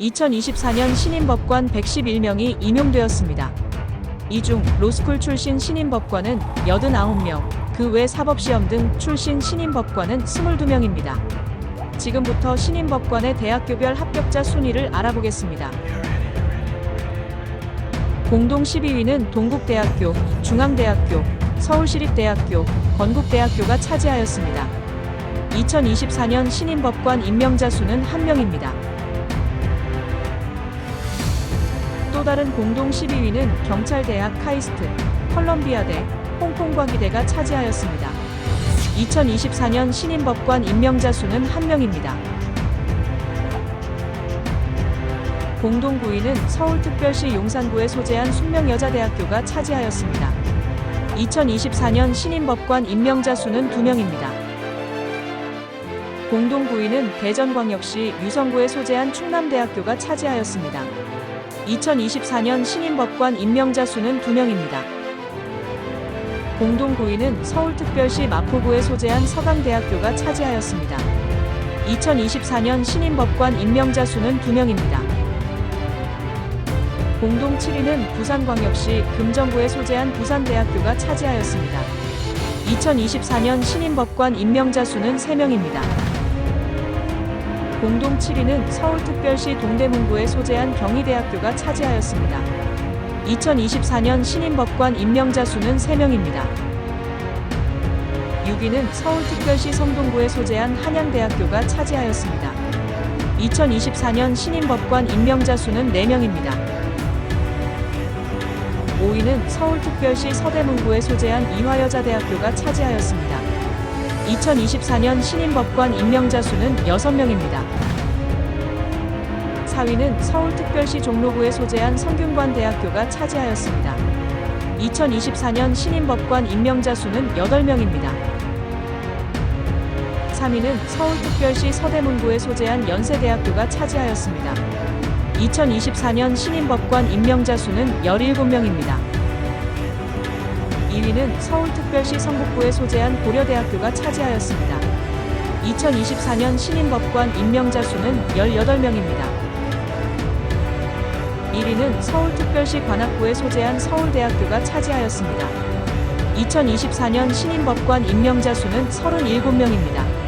2024년 신임법관 111명이 임용되었습니다. 이 중 로스쿨 출신 신임법관은 89명, 그 외 사법시험 등 출신 신임법관은 22명입니다. 지금부터 신임법관의 대학교별 합격자 순위를 알아보겠습니다. 공동 12위는 동국대학교, 중앙대학교, 서울시립대학교, 건국대학교가 차지하였습니다. 2024년 신임법관 임명자 수는 1명입니다. 또 다른 공동 12위는 경찰대학 카이스트, 컬럼비아대, 홍콩과기대가 차지하였습니다. 2024년 신임법관 임명자 수는 1명입니다. 공동 9위는 서울특별시 용산구에 소재한 숙명여자대학교가 차지하였습니다. 2024년 신임법관 임명자 수는 2명입니다. 공동 9위는 대전광역시 유성구에 소재한 충남대학교가 차지하였습니다. 2024년 신임법관 임명자 수는 2명입니다. 공동 9위는 서울특별시 마포구에 소재한 서강대학교가 차지하였습니다. 2024년 신임법관 임명자 수는 2명입니다. 공동 7위는 부산광역시 금정구에 소재한 부산대학교가 차지하였습니다. 2024년 신임법관 임명자 수는 3명입니다. 공동 7위는 서울특별시 동대문구에 소재한 경희대학교가 차지하였습니다. 2024년 신임법관 임명자 수는 3명입니다. 6위는 서울특별시 성동구에 소재한 한양대학교가 차지하였습니다. 2024년 신임법관 임명자 수는 4명입니다. 5위는 서울특별시 서대문구에 소재한 이화여자대학교가 차지하였습니다. 2024년 신임법관 임명자 수는 6명입니다. 4위는 서울특별시 종로구에 소재한 성균관대학교가 차지하였습니다. 2024년 신임법관 임명자 수는 8명입니다. 3위는 서울특별시 서대문구에 소재한 연세대학교가 차지하였습니다. 2024년 신임법관 임명자 수는 17명입니다. 2위는 서울특별시 성북구에 소재한 고려대학교가 차지하였습니다. 2024년 신임법관 임명자 수는 18명입니다. 1위는 서울특별시 관악구에 소재한 서울대학교가 차지하였습니다. 2024년 신임법관 임명자 수는 37명입니다.